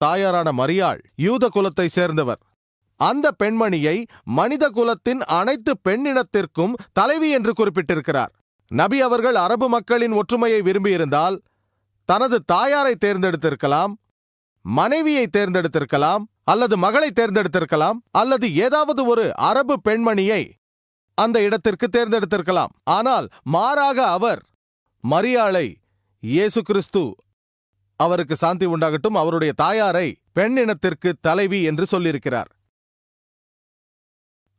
தாயாரான மரியாள் யூத குலத்தை சேர்ந்தவர். அந்த பெண்மணியை மனித குலத்தின் அனைத்து பெண்ணினத்திற்கும் தலைவி என்று குறிப்பிட்டிருக்கிறார். நபி அவர்கள் அரபு மக்களின் ஒற்றுமையை விரும்பியிருந்தால் தனது தாயாரை தேர்ந்தெடுத்திருக்கலாம் மனைவியை தேர்ந்தெடுத்திருக்கலாம் அல்லது மகளை தேர்ந்தெடுத்திருக்கலாம் அல்லது ஏதாவது ஒரு அரபு பெண்மணியை அந்த இடத்திற்கு தேர்ந்தெடுத்திருக்கலாம். ஆனால் மாறாக அவர் மரியாளை இயேசு கிறிஸ்து அவருக்கு சாந்தி உண்டாகட்டும் அவருடைய தாயாரை பெண்ணினத்திற்கு தலைவி என்று சொல்லியிருக்கிறார்.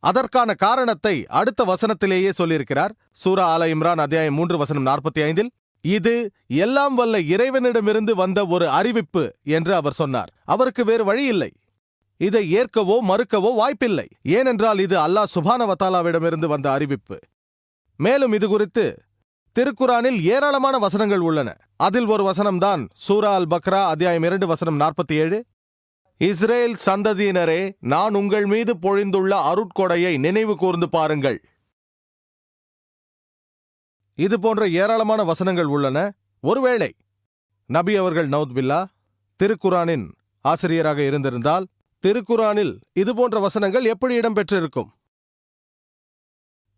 அதற்கான காரணத்தை அடுத்த வசனத்திலேயே சொல்லியிருக்கிறார். சூரா ஆல இம்ரான் அத்தியாயம் மூன்று வசனம் நாற்பத்தி ஐந்தில் இது எல்லாம் வல்ல இறைவனிடமிருந்து வந்த ஒரு அறிவிப்பு என்று அவர் சொன்னார். அவருக்கு வேறு வழி இல்லை. இதை ஏற்கவோ மறுக்கவோ வாய்ப்பில்லை. ஏனென்றால் இது அல்லாஹ் சுபானவத்தாலாவிடமிருந்து வந்த அறிவிப்பு. மேலும் இது குறித்து திருக்குரானில் ஏராளமான வசனங்கள் உள்ளன. அதில் ஒரு வசனம்தான் சூரா அல் பக்ரா அத்தியாயம் இரண்டு வசனம் நாற்பத்தி ஏழு இஸ்ரேல் சந்ததியினரே நான் உங்கள் மீது பொழிந்துள்ள அருட்கொடையை நினைவு கூர்ந்து பாருங்கள். இது போன்ற ஏராளமான வசனங்கள் உள்ளன. ஒருவேளை நபி அவர்கள் நவுத் பில்லா திருக்குரானின் ஆசிரியராக இருந்திருந்தால் திருக்குரானில் இது போன்ற வசனங்கள் எப்படி இடம்பெற்றிருக்கும்?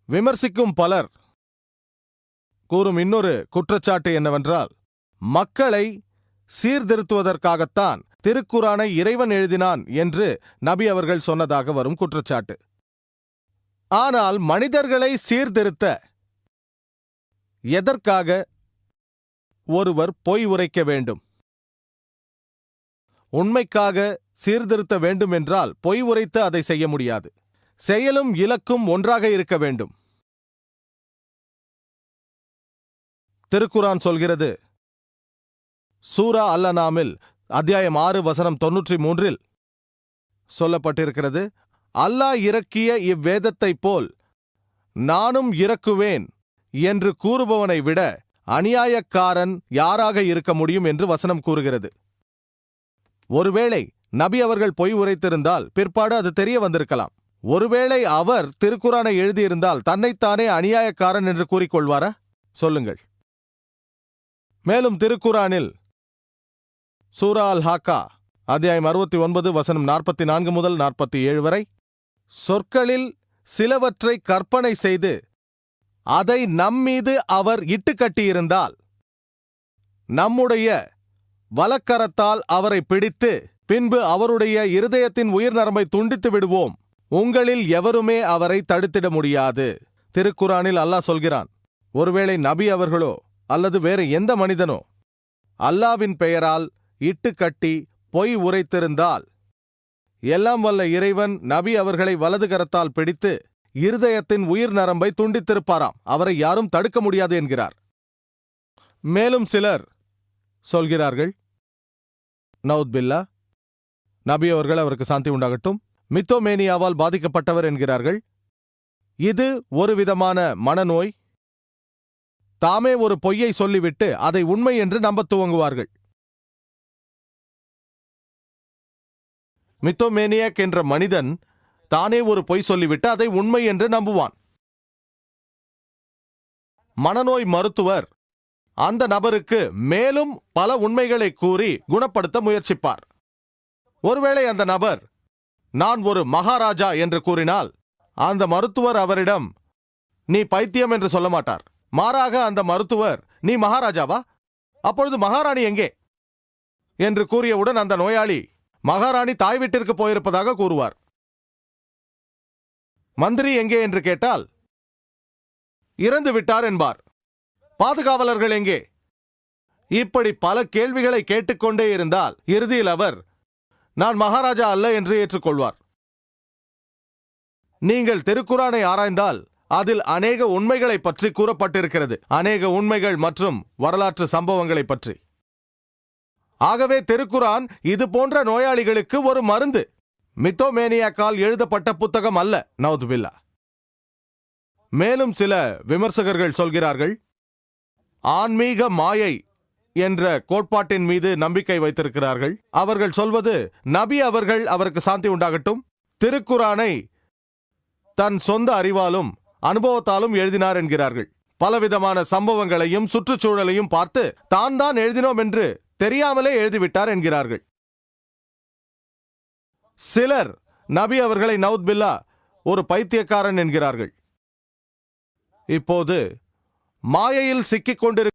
விமர்சிக்கும் பலர் கூறும் இன்னொரு குற்றச்சாட்டு என்னவென்றால் மக்களை சீர்திருத்துவதற்காகத்தான் திருக்குறானை இறைவன் எழுதினான் என்று நபி அவர்கள் சொன்னதாக வரும் குற்றச்சாட்டு. ஆனால் மனிதர்களை சீர்திருத்த எதற்காக ஒருவர் பொய் உரைக்க வேண்டும்? உண்மைக்காக சீர்திருத்த வேண்டும் என்றால் பொய் உரைத்து அதை செய்ய முடியாது. செயலும் இலக்கும் ஒன்றாக இருக்க வேண்டும். திருக்குரான் சொல்கிறது. சூரா அல்லநாமில் அத்தியாயம் ஆறு வசனம் தொன்னூற்றி மூன்றில் சொல்லப்பட்டிருக்கிறது அல்லாஹ் இறக்கிய இவ்வேதத்தைப் போல் நானும் இறக்குவேன் என்று கூறுபவனை விட அநியாயக்காரன் யாராக இருக்க முடியும் என்று வசனம் கூறுகிறது. ஒருவேளை நபி அவர்கள் பொய் உரைத்திருந்தால் பிற்பாடு அது தெரிய வந்திருக்கலாம். ஒருவேளை அவர் திருக்குறானை எழுதியிருந்தால் தன்னைத்தானே அநியாயக்காரன் என்று கூறிக்கொள்வாரா? சொல்லுங்கள். மேலும் திருக்குரானில் சூரா அல் ஹாக்கா அத்தியாயம் அறுபத்தி ஒன்பது வசனம் நாற்பத்தி நான்கு முதல் நாற்பத்தி ஏழு வரை. சொற்களில் சிலவற்றை கற்பனை செய்து அதை நம்மீது அவர் இட்டுக்கட்டியிருந்தால் நம்முடைய வலக்கரத்தால் அவரை பிடித்து பின்பு அவருடைய இருதயத்தின் உயிர் நரம்பை துண்டித்து விடுவோம். உங்களில் எவருமே அவரை தடுத்திட முடியாது. திருக்குரானில் அல்லாஹ் சொல்கிறான் ஒருவேளை நபி அவர்களோ அல்லது வேறு எந்த மனிதனோ அல்லாவின் பெயரால் இட்டு கட்டி பொய் உரைத்திருந்தால் எல்லாம் வல்ல இறைவன் நபி அவர்களை வலது கரத்தால் பிடித்து இருதயத்தின் உயிர் நரம்பை துண்டித்திருப்பாராம். அவரை யாரும் தடுக்க முடியாது என்கிறார். மேலும் சிலர் சொல்கிறார்கள் நவுத் பில்லா நபி அவர்கள் அவருக்கு சாந்தி உண்டாகட்டும். மித்தோமேனியாவால் பாதிக்கப்பட்டவர் என்கிறார்கள். இது ஒரு விதமான மனநோய் தாமே ஒரு பொய்யை சொல்லிவிட்டு அதை உண்மை என்று நம்பத் துவங்குவார்கள். மித்தோமேனியாக் என்ற மனிதன் தானே ஒரு பொய் சொல்லிவிட்டு அதை உண்மை என்று நம்புவான். மனநோய் மருத்துவர் அந்த நபருக்கு மேலும் பல உண்மைகளை கூறி குணப்படுத்த முயற்சிப்பார். ஒருவேளை அந்த நபர் நான் ஒரு மகாராஜா என்று கூறினால் அந்த மருத்துவர் அவரிடம் நீ பைத்தியம் என்று சொல்ல மாட்டார். மாறாக அந்த மருத்துவர் நீ மகாராஜாவா? அப்பொழுது மகாராணி எங்கே? என்று கூறியவுடன் அந்த நோயாளி மகாராணி தாய் வீட்டிற்கு போயிருப்பதாக கூறுவார். மந்திரி எங்கே? என்று கேட்டால் இறந்து விட்டார் என்பார். பாதுகாவலர்கள் எங்கே? இப்படி பல கேள்விகளை கேட்டுக்கொண்டே இருந்தால் இறுதியில் அவர் நான் மகாராஜா அல்ல என்று ஏற்றுக்கொள்வார். நீங்கள் திருக்குறானை ஆராய்ந்தால் அதில் அநேக உண்மைகளை பற்றி கூறப்பட்டிருக்கிறது. அநேக உண்மைகள் மற்றும் வரலாற்று சம்பவங்களை பற்றி. ஆகவே திருக்குரான் இது போன்ற நோயாளிகளுக்கு ஒரு மருந்து. மித்தோமேனியாக்கால் எழுதப்பட்ட புத்தகம் அல்ல. நவுதுபில்லா மேலும் சில விமர்சகர்கள் சொல்கிறார்கள் ஆன்மீக மாயை என்ற கோட்பாட்டின் மீது நம்பிக்கை வைத்திருக்கிறார்கள். அவர்கள் சொல்வது நபி அவர்கள் அவருக்கு சாந்தி உண்டாகட்டும். திருக்குரானை தன் சொந்த அறிவாலும் அனுபவத்தாலும் எழுதினார் என்கிறார்கள். பலவிதமான சம்பவங்களையும் சுற்றுச்சூழலையும் பார்த்து தான் தான் எழுதினோம் என்று தெரியாமலே எழுதிவிட்டார் என்கிறார்கள். சிலர் நபி அவர்களை நவுத் பில்லா ஒரு பைத்தியக்காரன் என்கிறார்கள். இப்போது மாயையில் சிக்கிக் கொண்டிரு